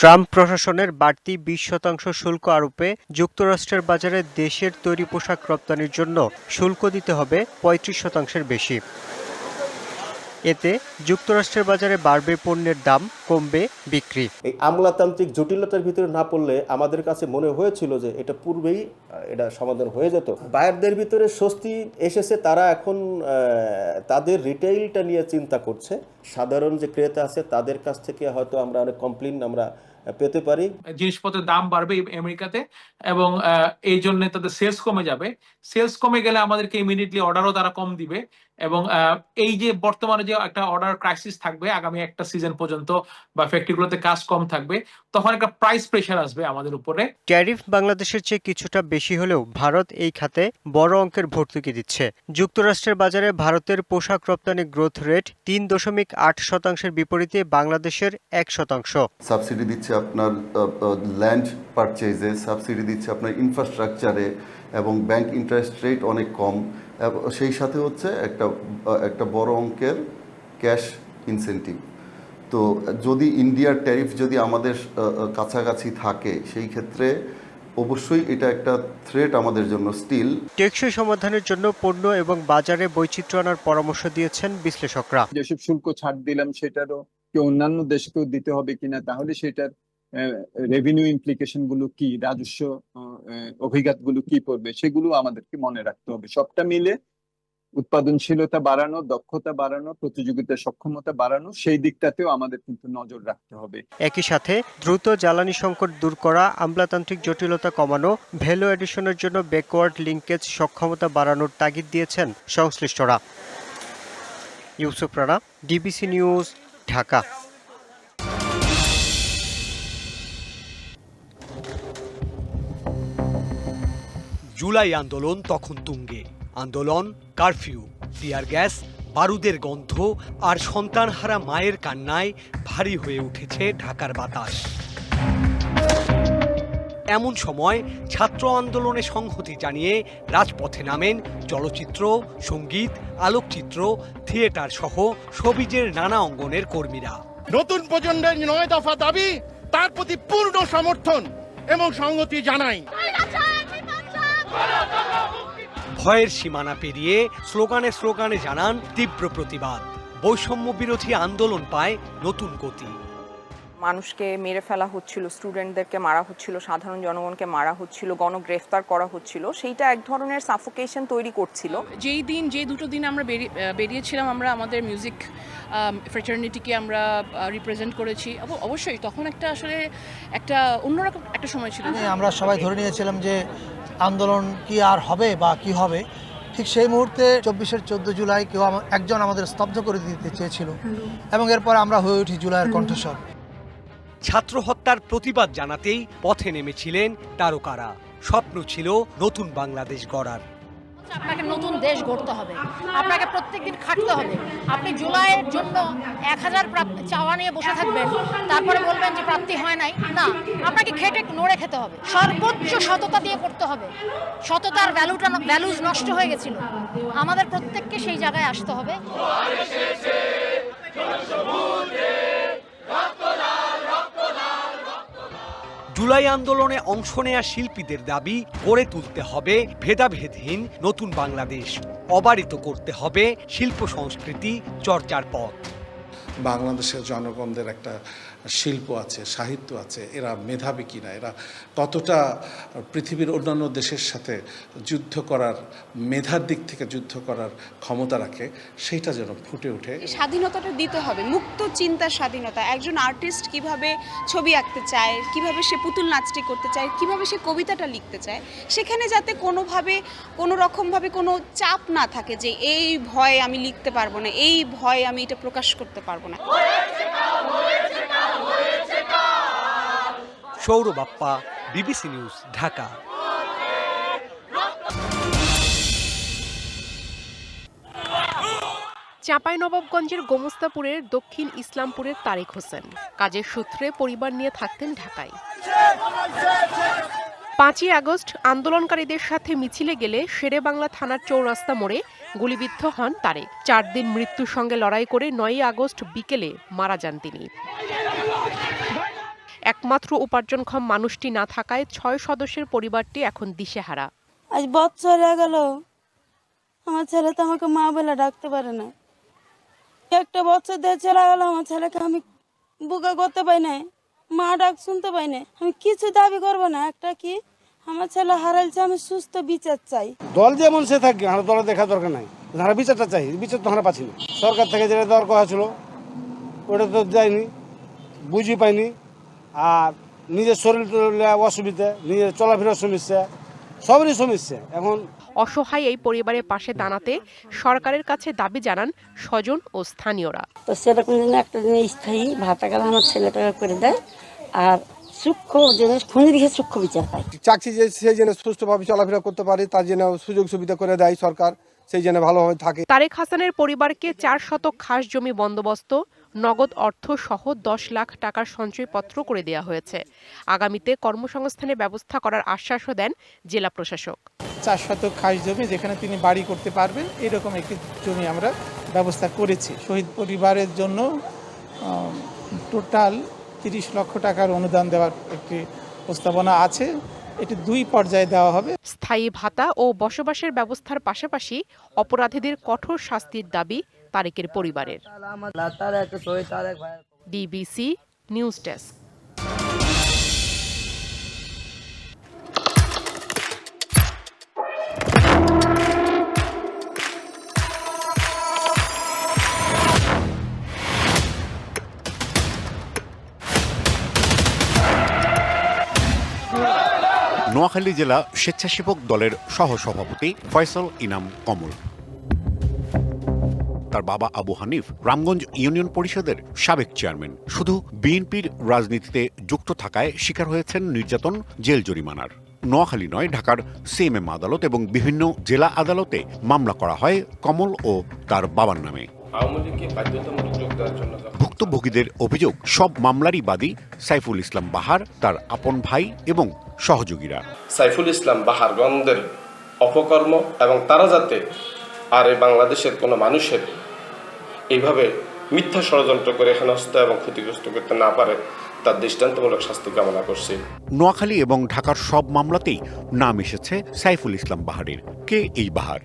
Trump প্রশাসনের বাড়তি বিশ শতাংশ শুল্ক আরোপে যুক্তরাষ্ট্রের বাজারে দেশের তৈরি পোশাক রপ্তানির জন্য শুল্ক দিতে হবে পঁয়ত্রিশ শতাংশের বেশি। এতে যুক্তরাষ্ট্রের বাজারে বাড়বে পণ্যের দাম, কমবে বিক্রি। এই আমলাতান্ত্রিক জটিলতার ভিতরে না পড়লে আমাদের কাছে মনে হয়েছিল যে এটা পূর্বেই এটা সমাধান হয়ে যেত। বায়ারদের ভিতরে স্বস্তি এসেছে, তারা এখন তাদের রিটেইলটা নিয়ে চিন্তা করছে। সাধারণ যে ক্রেতা আছে, তাদের কাছ থেকে হয়তো আমরা অনেক কমপ্লেন আমরা পেতে পারি। জিনিসপত্রের দাম বাড়বে আমেরিকাতে এবং এই জন্য তাদের সেলস কমে যাবে। সেলস কমে গেলে আমাদেরকে ইমিডিয়েটলি অর্ডারও তারা কম দিবে। এবং এই যে বর্তমানে যে একটা অর্ডার ক্রাইসিস থাকবে আগামী একটা সিজন পর্যন্ত বা ফ্যাক্টরিগুলোতে কাজ কম থাকবে তখন একটা প্রাইস প্রেশার আসবে আমাদের উপরে। ট্যারিফ বাংলাদেশের চেয়ে কিছুটা বেশি হলেও ভারত এই খাতে বড় অঙ্কের ভর্তুকি দিচ্ছে। যুক্তরাষ্ট্রের বাজারে ভারতের পোশাক রপ্তানি গ্রোথ রেট তিন দশমিক আট শতাংশের বিপরীতে বাংলাদেশের এক শতাংশ। সাবসিডি দিচ্ছে আপনার ল্যান্ড পারচেজে সাবসিডি দিচ্ছে আপনার ইনফ্রাস্ট্রাকচারে এবং ব্যাংক ইন্টারেস্ট রেট অনেক কম। সেই সাথে হচ্ছে একটা একটা বড় অঙ্কের ক্যাশ ইনসেন্টিভ। তো যদি ইন্ডিয়ার ট্যারিফ যদি আমাদের কাছাকাছি থাকে সেই ক্ষেত্রে অবশ্যই এটা একটা থ্রেট আমাদের জন্য স্টিল টেকসই সমাধানের জন্য পণ্য এবং বাজারে বৈচিত্র্য আনার পরামর্শ দিয়েছেন বিশ্লেষকরা। যেসব শুল্ক ছাড় দিলাম সেটারও কি অন্যান্য দেশকেও দিতে হবে কিনা তাহলে সেটার রেভিনিউ ইমপ্লিকেশনগুলো কি, রাজস্ব অভিঘাতগুলো কি পড়বে, সেগুলো আমাদেরকে মনে রাখতে হবে। সবটা মিলে উৎপাদনশীলতা বাড়ানো, দক্ষতা বাড়ানো, প্রতিযোগিতা সক্ষমতা বাড়ানো, সেই দিকটাতেও আমাদের কিন্তু নজর রাখতে হবে। একই সাথে দ্রুত জ্বালানি সংকট দূর করা, আমলাতান্ত্রিক জটিলতা কমানো, ভ্যালু এডিশনের জন্য ব্যাকওয়ার্ড লিঙ্কেজ সক্ষমতা বাড়ানোর তাগিদ দিয়েছেন সংশ্লিষ্টরা। Yusuf Rana DBC news Dhaka. July আন্দোলন তখন তুঙ্গে। আন্দোলন কারফিউ টিয়ার গ্যাস বারুদের গন্ধ আর সন্তানহারা মায়ের কান্নায় ভারী হয়ে উঠেছে ঢাকার বাতাস। এমন সময় ছাত্র আন্দোলনে সংহতি জানিয়ে রাজপথে নামেন চলচ্চিত্র সংগীত আলোকচিত্র থিয়েটার সহ সবিজের নানা অঙ্গনের কর্মীরা। নতুন প্রজন্মের নয় দফা দাবি তার প্রতি পূর্ণ সমর্থন এবং সংহতি জানাই। ভয়ের সীমানা পেরিয়ে স্লোগানে স্লোগানে জানান তীব্র প্রতিবাদ। বৈষম্য বিরোধী আন্দোলন পায় নতুন গতি। মানুষকে মেরে ফেলা হচ্ছিল স্টুডেন্টদেরকে মারা হচ্ছিল সাধারণ জনগণকে মারা হচ্ছিল গণগ্রেফতার করা হচ্ছিল সেইটা এক ধরনের সাফোকেশন তৈরি করছিল। যেই দিন যে দুটো দিন আমরা বেরিয়ে- বেরিয়েছিলাম আমরা আমাদের মিউজিক ফ্রেটার্নিটিকে আমরা রিপ্রেজেন্ট করেছি। অবশ্যই তখন একটা আসলে একটা অন্যরকম একটা সময় ছিল। আমরা সবাই ধরে নিয়েছিলাম যে আন্দোলন কি আর হবে বা কি হবে? ঠিক সেই মুহূর্তে চব্বিশের চোদ্দ জুলাই কেউ একজন আমাদের স্তব্ধ করে দিতে চেয়েছিল। এবং এরপর আমরা হয়ে উঠি জুলাইয়ের কণ্ঠস্বর। ছাত্র হত্যার প্রতিবাদ জানাতেই পথে নেমেছিলেন তারকারা। স্বপ্ন ছিল নতুন বাংলাদেশ গড়ার। আপনাকে নতুন দেশ গড়তে হবে। আপনাকে প্রত্যেকদিন খাটতে হবে। আপনি জুলাইয়ের জন্য এক হাজার চাওয়া নিয়ে বসে থাকবেন, তারপরে বলবেন যে প্রাপ্তি হয় নাই। না, আপনাকে খেটে নড়ে খেতে হবে। সর্বোচ্চ সততা দিয়ে করতে হবে। সততার ভ্যালুটা ভ্যালুজ নষ্ট হয়ে গেছিল। আমাদের প্রত্যেককে সেই জায়গায় আসতে হবে। জুলাই আন্দোলনে অংশ নেয়া শিল্পীদের দাবি, গড়ে তুলতে হবে ভেদাভেদহীন নতুন বাংলাদেশ। অবারিত করতে হবে শিল্প সংস্কৃতি চর্চার পথ। বাংলাদেশের জনগণদের একটা শিল্প আছে, সাহিত্য আছে, এরা মেধাবী কিনা, এরা কতটা পৃথিবীর অন্যান্য দেশের সাথে যুদ্ধ করার, মেধার দিক থেকে যুদ্ধ করার ক্ষমতা রাখে, সেইটা যেন ফুটে ওঠে। স্বাধীনতাটা দিতে হবে, মুক্ত চিন্তার স্বাধীনতা, একজন আর্টিস্ট কীভাবে ছবি আঁকতে চায়, কীভাবে সে পুতুল নাচটি করতে চায়, কীভাবে সে কবিতাটা লিখতে চায়, সেখানে যাতে কোনোভাবে কোনো রকমভাবে কোনো চাপ না থাকে যে এই ভয়ে আমি লিখতে পারব না, এই ভয়ে আমি এটা প্রকাশ করতে পারব না। সৌর বাপ্পা বিবিসি নিউজ, ঢাকা। চাঁপাইনবাবগঞ্জের গোমস্তাপুরের দক্ষিণ ইসলামপুরের তারেক হোসেন। কাজের সূত্রে পরিবার নিয়ে থাকতেন ঢাকায়। পাঁচই আগস্ট আন্দোলনকারীদের সাথে মিছিলে গেলে শেরেবাংলা থানার চৌরাস্তা মোড়ে গুলিবিদ্ধ হন তারেক। চার দিন মৃত্যুর সঙ্গে লড়াই করে নয়ই আগস্ট বিকেলে মারা যান তিনি। একমাত্র উপার্জনক্ষম মানুষটি না থাকায় ছয় সদস্যের পরিবারটি এখন দিশেহারা। আজ বছর হয়ে গেল। আমার ছেলে তো আমাকে মা বলে ডাকতে পারে না। একটা বছর দিয়ে চলে গেল আমার ছেলেকে আমি বুকে করতে পাই না মা ডাক শুনতে পাই না আমি কিছু দাবি করব না। একটা কি? আমার ছেলে হারাইছে আমি সুস্থ বিচার চাই। দল যেমন সে থাকে আমরা দলে দেখা দরকার নাই। আমরা বিচারটা চাই বিচার তো আমরা পাচ্ছি না। সরকার থেকে যেটা দেওয়ার কথা ছিল ওটা তো দেয়নি বুঝি পাইনি। আর নিজের শরীর অসুবিধা নিজের চলাফেরার সমস্যা সবেরই সমস্যা। এখন অসহায় এই পরিবারের পাশে দাঁড়াতে সরকারের কাছে দাবি জানান স্বজন ও স্থানীয়রা। তো সেরকম যেন একটা দিন স্থায়ী ভাতা গেলে আমার ছেলেটা করে দেয়। আর সূক্ষ্ম যেন খুঁজে দিকে সূক্ষ্ম বিচার পায়। চাচ্ছি যে সেই জন্য সুস্থভাবে চলাফেরা করতে পারে তার জন্য সুযোগ সুবিধা করে দেয় সরকার সেই জন্য ভালোভাবে থাকে। তারেক হাসানের পরিবারকে চার শতক খাস জমি বন্দোবস্ত নগদ অর্থ সহ দশ লাখ টাকার সঞ্চয়পত্র করে দেওয়া হয়েছে। আগামীতে কর্মসংস্থানের ব্যবস্থা করার আশ্বাসও দেন জেলা প্রশাসক। চার শতক খাস জমি যেখানে তিনি বাড়ি করতে পারবেন এরকম একটি জমি আমরা ব্যবস্থা করেছি। শহীদ পরিবারের জন্য টোটাল তিরিশ লক্ষ টাকার অনুদান দেওয়ার একটি প্রস্তাবনা আছে। এটি দুই পর্যায়ে দেওয়া হবে। স্থায়ী ভাতা ও বসবাসের ব্যবস্থার পাশাপাশি অপরাধীদের কঠোর শাস্তির দাবি তারেকের পরিবারের। DBC news desk. নোয়াখালী জেলা স্বেচ্ছাসেবক দলের সহসভাপতি ফয়সল ইনাম কমল। তার বাবা আবু হানিফ রামগঞ্জ ইউনিয়ন পরিষদের সাবেক চেয়ারম্যান। শুধু বিএনপির রাজনীতিতে যুক্ত থাকায় শিকার হয়েছেন নির্যাতন জেল জরিমানার। নোয়াখালী নয় ঢাকার সিএমএম আদালত এবং বিভিন্ন জেলা আদালতে মামলা করা হয় কমল ও তার বাবার নামে। ভুক্তভোগীদের অভিযোগ সব মামলারই বাদী সাইফুল ইসলাম বাহার তার আপন ভাই এবং সহযোগীরা। সাইফুল ইসলাম বাহারগঞ্জের অপকর্ম এবং তারা যাতে আর এই বাংলাদেশের কোনো মানুষের এইভাবে মিথ্যা ষড়যন্ত্র করে হেনস্থ এবং ক্ষতিগ্রস্ত করতে না পারে তার দৃষ্টান্তমূলক শাস্তি কামনা করছি। নোয়াখালী এবং ঢাকার সব মামলাতেই নাম এসেছে সাইফুল ইসলাম বাহারের। কে এই বাহার?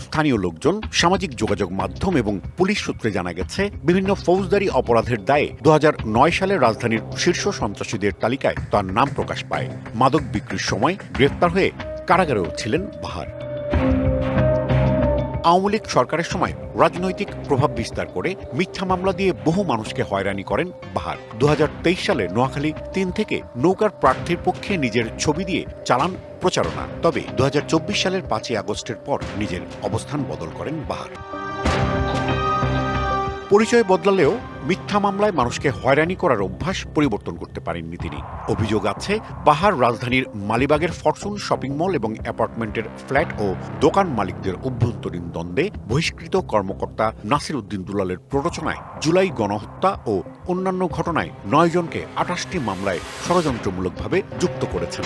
স্থানীয় লোকজন, সামাজিক যোগাযোগ মাধ্যম এবং পুলিশ সূত্রে জানা গেছে, বিভিন্ন ফৌজদারি অপরাধের দায়ে দু হাজার নয় সালে রাজধানীর শীর্ষ সন্ত্রাসীদের তালিকায় তার নাম প্রকাশ পায়। মাদক বিক্রির সময় গ্রেফতার হয়ে কারাগারেও ছিলেন বাহার। আওয়ামী লীগ সরকারের সময় রাজনৈতিক প্রভাব বিস্তার করে মিথ্যা মামলা দিয়ে বহু মানুষকে হয়রানি করেন বাহার। দু হাজার তেইশ সালে নোয়াখালী তিন থেকে নৌকার প্রার্থীর পক্ষে নিজের ছবি দিয়ে চালান প্রচারণা। তবে দু হাজার চব্বিশ সালের পাঁচই আগস্টের পর নিজের অবস্থান বদল করেন বাহার। পরিচয় বদলালেও মিথ্যা মামলায় মানুষকে হয়রানি করার অভ্যাস পরিবর্তন করতে পারেননি তিনি। অভিযোগ আছে বাহার রাজধানীর মালিবাগের ফরচুন শপিং মল এবং অ্যাপার্টমেন্টের ফ্ল্যাট ও দোকান মালিকদের অভ্যন্তরীণ দ্বন্দ্বে বহিষ্কৃত কর্মকর্তা নাসির উদ্দিন দুলালের প্ররোচনায় জুলাই গণহত্যা ও অন্যান্য ঘটনায় নয়জনকে আঠাশটি মামলায় ষড়যন্ত্রমূলকভাবে যুক্ত করেছেন।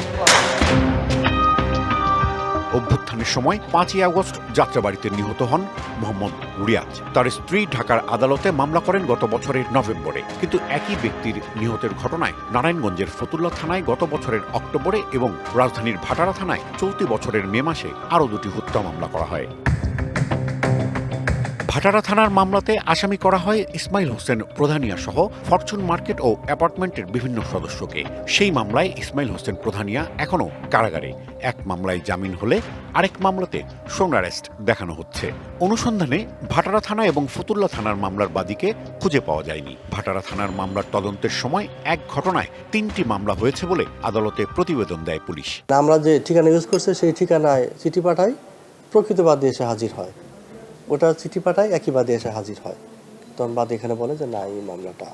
অভ্যুত্থানের সময় পাঁচই আগস্ট যাত্রাবাড়িতে নিহত হন মোহাম্মদ রিয়াজ। তার স্ত্রী ঢাকার আদালতে মামলা করেন গত বছরের নভেম্বরে। কিন্তু একই ব্যক্তির নিহতের ঘটনায় নারায়ণগঞ্জের ফতুল্লা থানায় গত বছরের অক্টোবরে এবং রাজধানীর ভাটারা থানায় চলতি বছরের মে মাসে আরও দুটি হত্যা মামলা করা হয়। ভাটারা থানার মামলাতে আসামি করা হয় ইসমাইল হোসেন প্রধানিয়া সহ ফরচুন মার্কেট ও অ্যাপার্টমেন্টের বিভিন্ন সদস্যকে। সেই মামলায় ইসমাইল হোসেন প্রধানিয়া এখনও কারাগারে। এক মামলায় জামিন হলে আরেক মামলাতে সোন অ্যারেস্ট দেখানো হচ্ছে। অনুসন্ধানে ভাটারা থানা এবং ফতুল্লা থানার মামলার বাদীকে খুঁজে পাওয়া যায়নি। ভাটারা থানার মামলার তদন্তের সময় এক ঘটনায় তিনটি মামলা হয়েছে বলে আদালতে প্রতিবেদন দেয় পুলিশ। আমরা যে ঠিকানা ইউজ করছে সেই ঠিকানায় চিঠি পাঠাই প্রকৃত বাদী এসে হাজির হয়। ওটা চিঠি পাঠায়, একই বাদে এসে হাজির হয়। তখন বাদে এখানে বলে যে, না, এই মামলাটা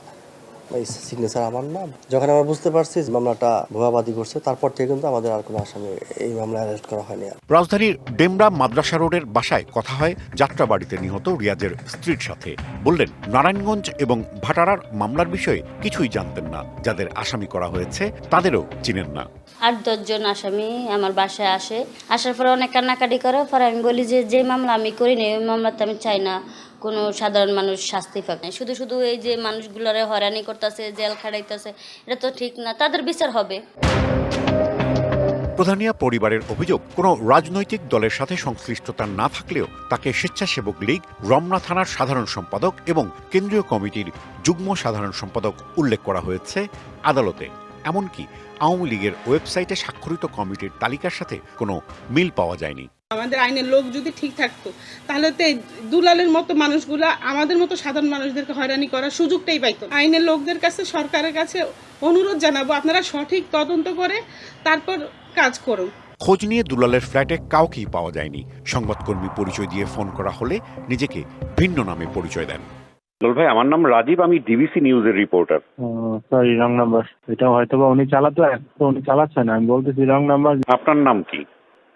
এই সিগনেচার আমার নাম। যখন আমরা বুঝতে পারছি মামলাটা ভুয়াবাদী করছে তারপর থেকে কিন্তু আমাদের আর কোনো আসামি এই মামলায় অ্যারেস্ট করা হয়নি রাজধানীর ডেমরা মাদ্রাসা রোডের বাসায় কথা হয় যাত্রাবাড়িতে নিহত রিয়াজের স্ত্রীর সাথে। বললেন নারায়ণগঞ্জ এবং ভাটারার মামলার বিষয়ে কিছুই জানতেন না। যাদের আসামি করা হয়েছে তাদেরও চিনেন না। আট দশজন আসামি আমার বাসায় আসে। আসার পরে অনেক কান্নাকাটি করে। পরে আমি বলি যে যে মামলা আমি করিনি ওই মামলাতে আমি চাই না। কোনো সাধারণ মানুষ শাস্তি পাবে না। শুধু শুধু এই যে মানুষগুলোরে হয়রানি করতেছে, জেল খাটাইতেছে, এটা তো ঠিক না, তাদের বিচার হবে। প্রধানিয়া পরিবারের অভিযোগ, কোনো রাজনৈতিক দলের সাথে সংশ্লিষ্টতা না থাকলেও তাকে স্বেচ্ছাসেবক লীগ, রমনা থানার সাধারণ সম্পাদক এবং কেন্দ্রীয় কমিটির যুগ্ম সাধারণ সম্পাদক উল্লেখ করা হয়েছে আদালতে। এমনকি আওয়ামী লীগের ওয়েবসাইটে স্বাক্ষরিত কমিটির তালিকার সাথে কোনো মিল পাওয়া যায়নি। আমাদের আইনের লোক যদি ঠিক থাকতো তাহলে তো দুলালের মতো মানুষগুলা আমাদের মতো সাধারণ মানুষদেরকে হয়রানি করার সুযোগটাই পাইতো আইনের লোকদের কাছে সরকারের কাছে অনুরোধ জানাব আপনারা সঠিক তদন্ত করে তারপর কাজ করুন। খোঁজ নিয়ে দুলালের ফ্ল্যাটে কাউকেই পাওয়া যায়নি। সংবাদকর্মী পরিচয় দিয়ে ফোন করা হলে নিজেকে ভিন্ন নামে পরিচয় দেন। দুলাল ভাই আমার নাম রাজীব আমি ডিবিসি নিউজের রিপোর্টার। সরি রং নাম্বার এটা হয়তো বা উনি চালাতো এখন তো উনি চালাচ্ছে না আমি বলতেছি রং নাম্বার আপনার নাম কি?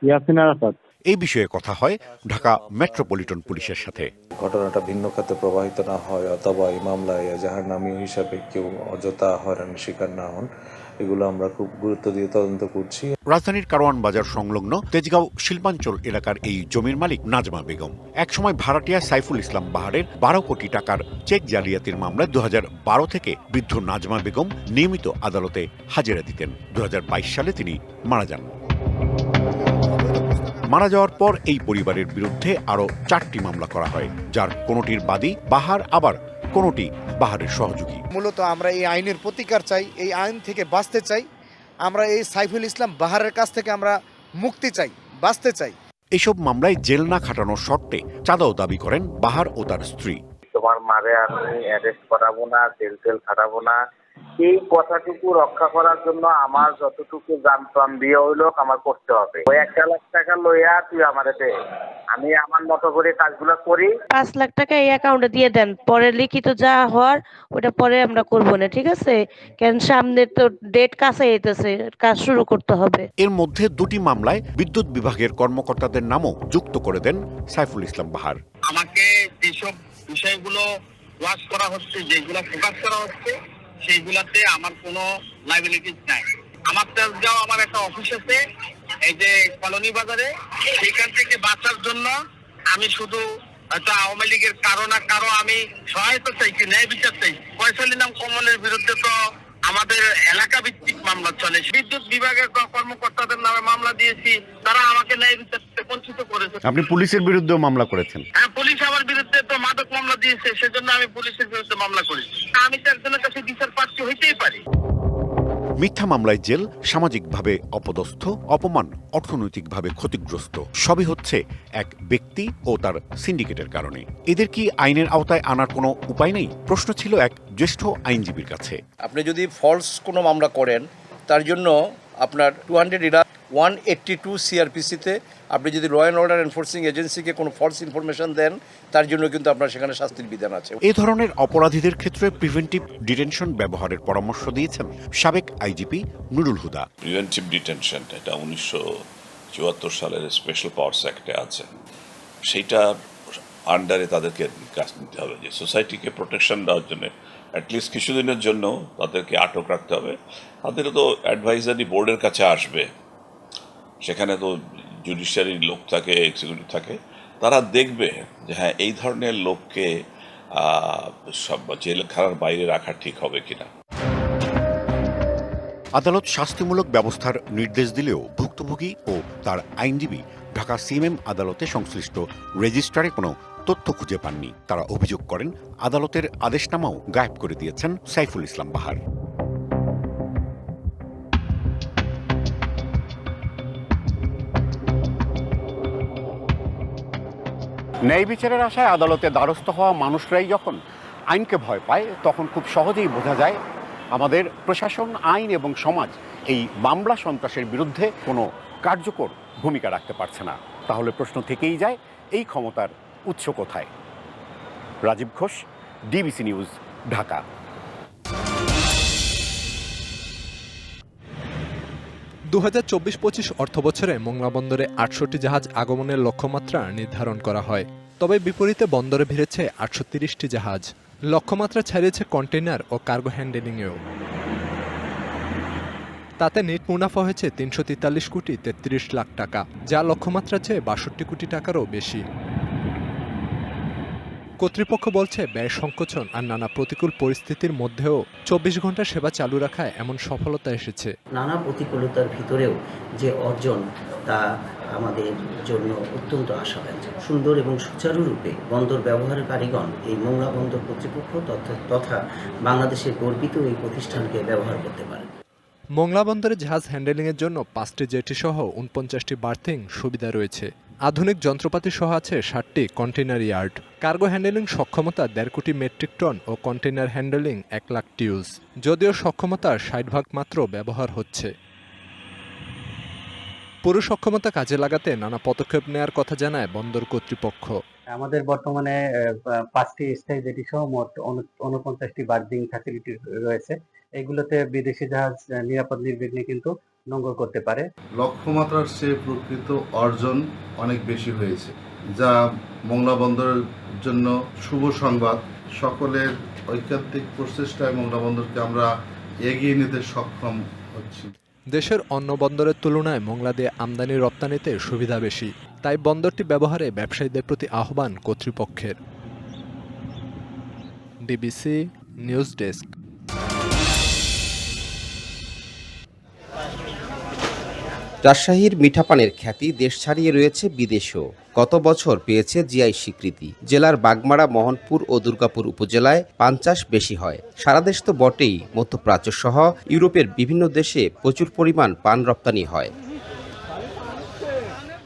ইয়াসিন আরাফাত। এই বিষয়ে কথা হয় ঢাকা মেট্রোপলিটন পুলিশের সাথে। ঘটনাটা ভিন্ন খাতে প্রবাহিত না হয় অথবা এই মামলায় যাহার নামীয় হিসাবে কেউ অযথা হয়রানির শিকার না হন। এগুলো আমরা খুব গুরুত্ব দিয়ে তদন্ত করছি। রাজধানীর কারওয়ান বাজার সংলগ্ন তেজগাঁও শিল্পাঞ্চল এলাকার এই জমির মালিক নাজমা বেগম। একসময় ভাড়াটিয়া সাইফুল ইসলাম বাহারের বারো কোটি টাকার চেক জালিয়াতির মামলায় দু হাজার বারো থেকে বৃদ্ধ নাজমা বেগম নিয়মিত আদালতে হাজিরা দিতেন। দু হাজার বাইশ সালে তিনি মারা যান। মারা যাওয়ার পর এই পরিবারের বিরুদ্ধে আরও চারটি মামলা করা হয় যার কোনোটির বাদী বাহার আবার কোনোটি বাহারের সহযোগী। মূলত আমরা এই আইনের প্রতিকার চাই এই আইন থেকে বাঁচতে চাই আমরা এই সাইফুল ইসলাম বাহারের কাছ থেকে আমরা মুক্তি চাই বাঁচতে চাই। এসব মামলায় জেল না খাটানোর শর্তে চাঁদাও দাবি করেন বাহার ও তার স্ত্রী। তোমার মারে আমি অ্যারেস্ট করাবো না তেল তেল খাটাবো না এই কথাটুকু রক্ষা করার জন্য আমার যতটুকু জানতাম দিয়ে হইল আমার করতে হবে। ওই একটা লাখ টাকা লইয়া তুই আমার দে। আমি আমার মতো করে কাজগুলো করি। পাঁচ লাখ টাকা এই অ্যাকাউন্টে দিয়ে দেন। পরে লিখিত যা হওয়ার ওটা পরে আমরা করব না ঠিক আছে? কেন সামনে তো ডেট কাছে যেতেছে কাজ শুরু করতে হবে। এর মধ্যে দুটি মামলায় বিদ্যুৎ বিভাগের কর্মকর্তাদের নামও যুক্ত করে দেন সাইফুল ইসলাম বাহার। আমাকে যেসব বিষয়গুলো ওয়াশ করা হচ্ছে যেগুলো ফোকাস করা হচ্ছে সেইগুলাতে আমার কোনো লাইবিলিটিস নাই। আমার তেজগাঁও আমার একটা অফিস আছে এই যে কলোনি বাজারে। সেখান থেকে বাঁচার জন্য আমি শুধু হয়তো আওয়ামী লীগের কারও না কারও আমি সহায়তা চাই কি ন্যায় বিচার চাই নাম কমলের বিরুদ্ধে তো আমাদের এলাকা ভিত্তিক মামলা চলে। বিদ্যুৎ বিভাগের কর্মকর্তাদের নামে মামলা দিয়েছি তারা আমাকে ন্যায় বিচার বঞ্চিত করেছে। আপনি পুলিশের বিরুদ্ধেও মামলা করেছেন। হ্যাঁ পুলিশ তো মাদক মামলা দিয়েছে সেজন্য আমি পুলিশের বিরুদ্ধে মামলা করেছি আমি তো একজনের কাছে বিচার প্রার্থী হইতেই পারি। মিথ্যা মামলায় জেল সামাজিকভাবে অপদস্থ অপমান অর্থনৈতিকভাবে ক্ষতিগ্রস্ত সবই হচ্ছে এক ব্যক্তি ও তার সিন্ডিকেটের কারণে। এদের কি আইনের আওতায় আনার কোনো উপায় নেই? প্রশ্ন ছিল এক জ্যেষ্ঠ আইনজীবীর কাছে। আপনি যদি ফলস কোনো মামলা করেন তার জন্য আপনার two hundred one eighty two সিআরপিসিতে আপনি যদি ল অ্যান্ড অর্ডার এনফোর্সিং এজেন্সিকে কোনো ফলস ইনফরমেশন দেন তার জন্য কিন্তু আপনার সেখানে শাস্তির বিধান আছে। এ ধরনের অপরাধীদের ক্ষেত্রে প্রিভেন্টিভ ডিটেনশন ব্যবহারের পরামর্শ দিয়েছেন সাবেক IGP Nurul Huda. Preventive detention এটা উনিশশো চুয়াত্তর সালের স্পেশাল পাওয়ার্স অ্যাক্টে আছে। সেইটা আন্ডারে তাদেরকে কাজ নিতে হবে যে সোসাইটিকে প্রোটেকশন দেওয়ার জন্য অ্যাটলিস্ট কিছুদিনের জন্য তাদেরকে আটক রাখতে হবে। তাদের তো অ্যাডভাইজারি বোর্ডের কাছে আসবে। সেখানে তো জুডিশিয়ারি লোক থাকে এক্সিকিউটিভ থাকে, তারা দেখবে যে হ্যাঁ এই ধরনের লোককে সব জেলখানার বাইরে রাখা ঠিক হবে কিনা। আদালত শাস্তিমূলক ব্যবস্থার নির্দেশ দিলেও ভুক্তভোগী ও তার আইনজীবী ঢাকা সিএমএম আদালতে সংশ্লিষ্ট রেজিস্ট্রারে কোনো তথ্য খুঁজে পাননি। তারা অভিযোগ করেন, আদালতের আদেশনামাও গায়েব করে দিয়েছেন সাইফুল ইসলাম বাহার। ন্যায় বিচারের আশায় আদালতে দ্বারস্থ হওয়া মানুষরাই যখন আইনকে ভয় পায়, তখন খুব সহজেই বোঝা যায় আমাদের প্রশাসন, আইন এবং সমাজ এই মামলা সন্ত্রাসের বিরুদ্ধে কোনো কার্যকর ভূমিকা রাখতে পারছে না। তাহলে প্রশ্ন থেকেই যায়, এই ক্ষমতার উৎস কোথায়? Rajib Ghosh, DBC news, Dhaka. দু হাজার চব্বিশ পঁচিশ অর্থবছরে মোংলা বন্দরে আটষট্টি জাহাজ আগমনের লক্ষ্যমাত্রা নির্ধারণ করা হয়। তবে বিপরীতে বন্দরে ভিড়েছে আটশো তিরিশটি জাহাজ। লক্ষ্যমাত্রা ছাড়িয়েছে কন্টেইনার ও কার্গো হ্যান্ডেলিংয়েও। তাতে নেট মুনাফা হয়েছে তিনশো তেতাল্লিশ কোটি তেত্রিশ লাখ টাকা, যা লক্ষ্যমাত্রা চেয়ে বাষট্টি কোটি টাকারও বেশি। কর্তৃপক্ষ বলছে ব্যয় সংকোচন আর নানা প্রতিকূল পরিস্থিতির মধ্যেও চব্বিশ ঘণ্টা সেবা চালু রাখায় এমন সফলতা এসেছে। নানা প্রতিকূলতার ভিতরেও যে অর্জন তা আমাদের জন্য অত্যন্ত আশাব্যঞ্জক। সুন্দর এবং সুচারুরূপে বন্দর ব্যবহারকারীগণ এই মোংলা বন্দর কর্তৃপক্ষ তথা তথা বাংলাদেশের গর্বিত এই প্রতিষ্ঠানকে ব্যবহার করতে পারে। মোংলা বন্দরে জাহাজ হ্যান্ডেলিংয়ের জন্য পাঁচটি জেটি সহ উনপঞ্চাশটি বার্থিং সুবিধা রয়েছে। আধুনিক যন্ত্রপাতি সহ আছে ষাটটি কন্টেইনার ইয়ার্ড কার্গো হ্যান্ডেলিং সক্ষমতা দেড় কোটি মেট্রিক টন ও কন্টেনার হ্যান্ডেলিং এক লাখ টিউজ যদিও সক্ষমতার ষাট ভাগ মাত্র ব্যবহার হচ্ছে। পুরো সক্ষমতা কাজে লাগাতে নানা পদক্ষেপ নেয়ার কথা জানায় বন্দর কর্তৃপক্ষ। আমাদের বর্তমানে পাঁচটি স্থায়ী জেটি সহ মোট উনপঞ্চাশটি বার্জিং ফ্যাসিলিটি রয়েছে। এগুলোতে বিদেশি জাহাজ নিরাপদ নির্বিঘ্নে কিন্তু নোঙ্গর করতে পারে। লক্ষ্যমাত্রার চেয়ে প্রকৃত অর্জন অনেক বেশি হয়েছে যা মংলা বন্দরের জন্য শুভ সংবাদ। সকলের ঐকান্তিক প্রচেষ্টায় মংলা বন্দরকে আমরা এগিয়ে নিতে সক্ষম হচ্ছি। দেশের অন্য বন্দরের তুলনায় মোংলা দিয়ে আমদানি রপ্তানিতে সুবিধা বেশি তাই বন্দরটি ব্যবহারে ব্যবসায়ীদের প্রতি আহ্বান কর্তৃপক্ষের। DBC news desk. রাজশাহীর মিঠাপানের খ্যাতি দেশ ছাড়িয়ে রয়েছে বিদেশেও। গত বছর পেয়েছে জিআই স্বীকৃতি। জেলার বাগমারা, মোহনপুর ও দুর্গাপুর উপজেলায় পান চাষ বেশি হয়। সারা দেশ তো বটেই, মধ্যপ্রাচ্য সহ ইউরোপের বিভিন্ন দেশে প্রচুর পরিমাণ পান রপ্তানি হয়।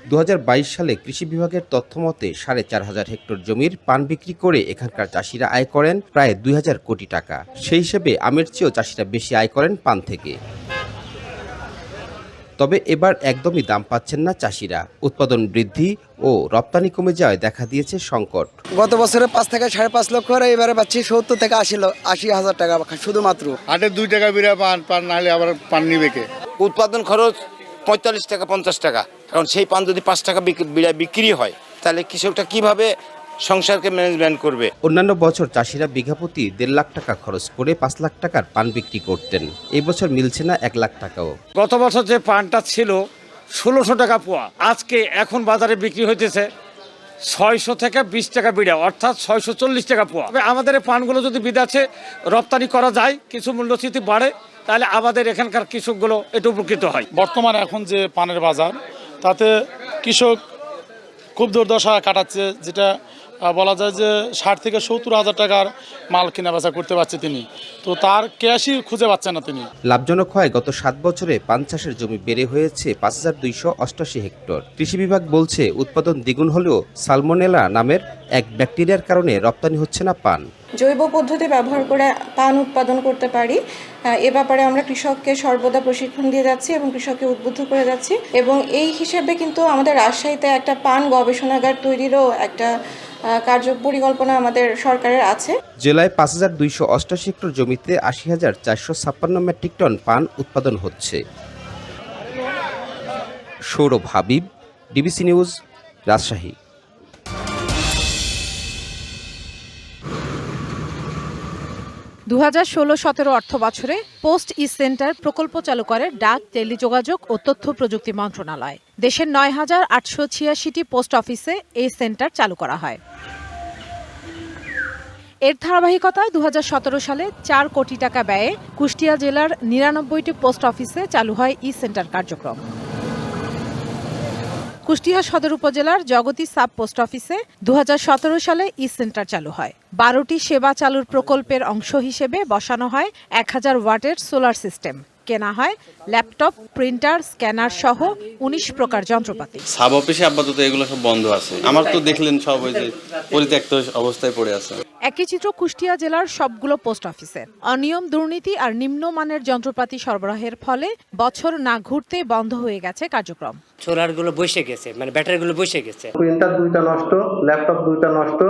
দু হাজার বাইশ সালে কৃষি বিভাগের তথ্য মতে সাড়ে চার হাজার হেক্টর জমির পান বিক্রি করে এখানকার চাষিরা আয় করেন প্রায় দুই হাজার কোটি টাকা। সেই হিসেবে আমের চেয়েও চাষিরা বেশি আয় করেন পান থেকে। তবে এবার একদমই দাম পাচ্ছেন না চাষিরা। উৎপাদন বৃদ্ধি ও রপ্তানি কমে যাওয়ায় দেখা দিয়েছে সংকট। গত বছরে পাঁচ থেকে সাড়ে পাঁচ লক্ষ আর এবারে পাচ্ছি সত্তর থেকে আশি আশি হাজার টাকা শুধুমাত্র। হাটে দুই টাকা বিরা পান পান না হলে আবার পান নিবে কে? উৎপাদন খরচ পঁয়তাল্লিশ টাকা পঞ্চাশ টাকা। কারণ সেই পান যদি পাঁচ টাকা বিক্রি- বিড়া- বিক্রি হয় তাহলে কৃষকটা কীভাবে সংসারকে ম্যানেজমেন্ট করবে। অন্যান্য বছর চাষিরা বিঘাপতি দেড় লাখ টাকা খরচ করে পাঁচ লাখ টাকার পান বিক্রি করতেন। এই বছর মিলছে না এক লাখ টাকাও। গত বছর যে পানটা ছিল ষোলোশো টাকা পোয়া। আজকে এখন বাজারে বিক্রি হইতেছে ছয়শো থেকে বিশ টাকা বিড়া অর্থাৎ ছয়শো চল্লিশ টাকা পোয়া। তবে আমাদের পানগুলো যদি বিদেশে রপ্তানি করা যায় কিছু মূল্যস্ফীতি বাড়ে তাহলে আমাদের এখানকার কৃষকগুলো একটু উপকৃত হয়। বর্তমানে এখন যে পানের বাজার তাতে কৃষক খুব দুর্দশা কাটাচ্ছে যেটা বলা যায় যে ষাট থেকে সত্তর হাজার টাকার মাল কেনা বেচা করতে পারছে তিনি। তো তার ক্যাশই খুঁজে পাচ্ছে না তিনি। লাভজনক হয় গত সাত বছরে পান চাষের জমি বেড়ে হয়েছে পাঁচ হাজার দুইশো অষ্টাশি হেক্টর। কৃষি বিভাগ বলছে উৎপাদন দ্বিগুণ হলেও সালমোনেলা নামের এক ব্যাকটেরিয়ার কারণে রপ্তানি হচ্ছে না পান। জৈব পদ্ধতি ব্যবহার করে পান উৎপাদন করতে পারি। এ ব্যাপারে আমরা কৃষককে সর্বদা প্রশিক্ষণ দিয়ে যাচ্ছি এবং কৃষককে উদ্বুদ্ধ করে যাচ্ছি। এবং এই হিসেবে কিন্তু আমাদের রাজশাহীতে একটা পান গবেষণাগার তৈরিরও একটা কার্য পরিকল্পনা আমাদের সরকারের আছে। জেলায় পাঁচ হাজার দুইশো অষ্টাশি হেক্টর জমিতে আশি হাজার চারশো ছাপ্পান্ন মেট্রিক টন পান উৎপাদন হচ্ছে। Sourav Habib DBC news Rajshahi. দু হাজার ষোলো সতেরো অর্থ বছরে পোস্ট ই সেন্টার প্রকল্প চালু করে ডাক টেলিযোগাযোগ ও তথ্য প্রযুক্তি মন্ত্রণালয়। দেশের নয় হাজার আটশো ছিয়াশিটি পোস্ট অফিসে এই সেন্টার চালু করা হয়। এর ধারাবাহিকতায় দু হাজার সতেরো সালে চার কোটি টাকা ব্যয়ে কুষ্টিয়া জেলার নিরানব্বইটি পোস্ট অফিসে চালু হয় ই সেন্টার কার্যক্রম। কুষ্টিয়া সদর উপজেলার জগতী সাব পোস্ট অফিসে দু হাজার সতেরো সালে ই সেন্টার চালু হয়। বারোটি সেবা চালুর প্রকল্পের অংশ হিসেবে বসানো হয় এক হাজার ওয়াটের সোলার সিস্টেম। কেনা হয় ল্যাপটপ প্রিন্টার স্ক্যানার সহ উনিশ প্রকার যন্ত্রপাতি। সাব অফিসে আপাতত এগুলো সব বন্ধ আছে। আমার তো দেখলেন সব ওই যে পরিত্যক্ত অবস্থায় পড়ে আছে। একই চিত্র কুষ্টিয়া জেলার সবগুলো পোস্ট অফিসে। অনিয়ম দুর্নীতি আর নিম্নমানের যন্ত্রপাতি সরবরাহের ফলে বছর না ঘুরতে বন্ধ হয়ে গেছে কার্যক্রম। সোলারগুলো বসে গেছে মানে ব্যাটারিগুলো বসে গেছে। প্রিন্টার দুইটা নষ্ট ল্যাপটপ দুইটা নষ্ট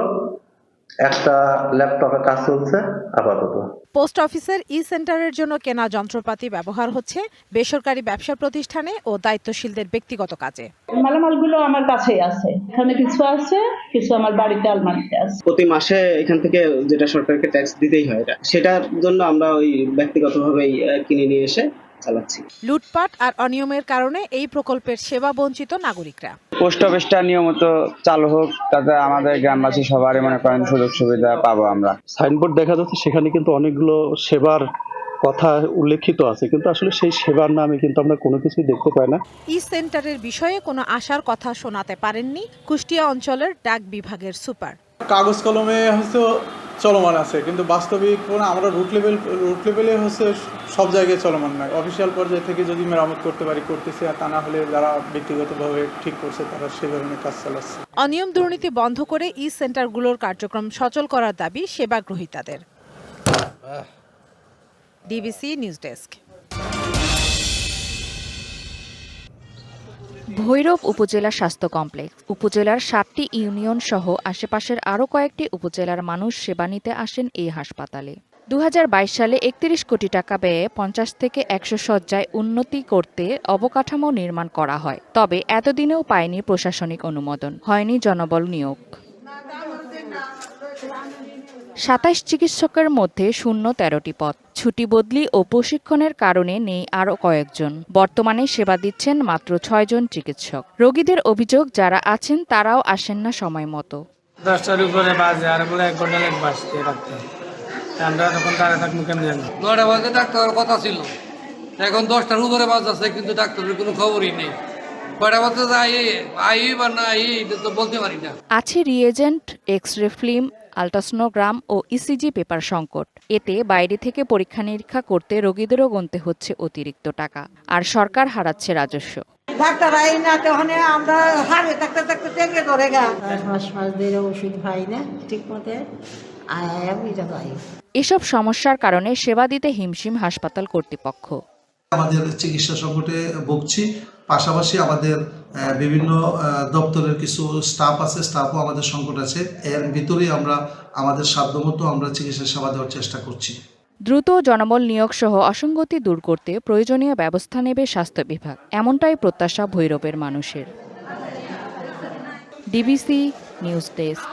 একটা ল্যাপটপে কাজ চলছে আপাতত। পোস্ট অফিসের ই সেন্টারের জন্য কেনা যন্ত্রপাতি ব্যবহার হচ্ছে বেসরকারি ব্যবসা প্রতিষ্ঠানে ও দায়িত্বশীলদের ব্যক্তিগত কাজে। মালামালগুলো আমার কাছেই আছে। এখানে কিছু আছে কিছু আমার বাড়িতে আলমারিতে আছে। প্রতি মাসে এখান থেকে যেটা সরকারকে ট্যাক্স দিতেই হয় এটা। সেটার জন্য আমরা ওই ব্যক্তিগতভাবেই কিনে নিয়ে এসে চালাচ্ছি। লুটপাট আর অনিয়মের কারণে এই প্রকল্পের সেবা বঞ্চিত নাগরিকরা। পোস্ট অফিসটা নিয়মিত চালু হোক তাতে আমাদের গ্রামবাসী সবারই মনে করেন সুযোগ সুবিধা পাবো আমরা। সাইনবোর্ড দেখা যাচ্ছে সেখানে কিন্তু অনেকগুলো সেবার কথা উল্লেখিত আছে কিন্তু আসলে সেই সেবার নামে কিন্তু আমরা কোনো কিছুই দেখতে পাই না। ই সেন্টারের বিষয়ে কোনো আশার কথা শোনাতে পারেননি কুষ্টিয়া অঞ্চলের ডাক বিভাগের সুপার। কাগজ কলমে হচ্ছে চলমান আছে কিন্তু বাস্তবিক কোনো আমরা রুট লেভেল রুট লেভেলে হচ্ছে সব জায়গায় চলমান নয়। অফিসিয়াল পর্যায় থেকে যদি মেরামত করতে পারি করতেছে আর তা না হলে যারা ব্যক্তিগতভাবে ঠিক করছে তারা সে ধরনের কাজ চালাচ্ছে। অনিয়ম দুর্নীতি বন্ধ করে ই সেন্টারগুলোর কার্যক্রম সচল করার দাবি সেবা গ্রহীতাদের DBC news desk Bhairab Upazila স্বাস্থ্য কমপ্লেক্স। উপজেলার সাতটি ইউনিয়ন সহ আশেপাশের আরও কয়েকটি উপজেলার মানুষ সেবা নিতে আসেন এই হাসপাতালে। দু হাজার বাইশ সালে একত্রিশ কোটি টাকা ব্যয়ে পঞ্চাশ থেকে একশো শয্যায় উন্নতি করতে অবকাঠামো নির্মাণ করা হয়। তবে এতদিনেও পায়নি প্রশাসনিক অনুমোদন। হয়নি জনবল নিয়োগ। সাতাশ চিকিৎসকের মধ্যে শূন্য তেরোটি পদ। ছুটি বদলি ও প্রশিক্ষণের কারণে নেই আরও কয়েকজন। বর্তমানে সেবা দিচ্ছেন মাত্র ছয়জন চিকিৎসক। রোগীদের অভিযোগ যারা আছেন তারাও আসেন না সময় মতো। দশটার উপরে বাজে আর বলে এক ঘণ্টা বাজতে রাখতে আমরা তখন তারা থাকব কেমনি জানি? নয়টা বাজে ডাক্তারের কথা ছিল। এখন দশটার উপরে বাজাচ্ছে কিন্তু ডাক্তারের কোনো খবরই নেই। আছে reagent X ray film ultrasonogram ও ইসিজি পেপার সংকট। এতে বাইরে থেকে পরীক্ষা নিরীক্ষা করতে রোগীদেরও গুনতে হচ্ছে অতিরিক্ত টাকা। আর সরকার হারাচ্ছে রাজস্ব। ডাক্তার আই না তখন আমরা হারে থাকতে থাকতে টেকে ধরে গা। মাস মাস ধরে ওষুধ পাই না ঠিক মতে আয়া বুঝা যাই এসব সমস্যার কারণে সেবা দিতে হিমশিম হাসপাতাল কর্তৃপক্ষ। আমাদের চিকিৎসা সংকটে ভুগছি। পাশাপাশি আমাদের বিভিন্ন দপ্তরের কিছু স্টাফ আছে স্টাফও আমাদের সংকট আছে। এর ভিতরেই আমরা, আমাদের সাধ্যমতো আমরা চিকিৎসা সেবা দেওয়ার চেষ্টা করছি। দ্রুত জনবল নিয়োগ সহ অসঙ্গতি দূর করতে প্রয়োজনীয় ব্যবস্থা নেবে স্বাস্থ্য বিভাগ। এমনটাই প্রত্যাশা ভৈরবের মানুষের। DBC news desk.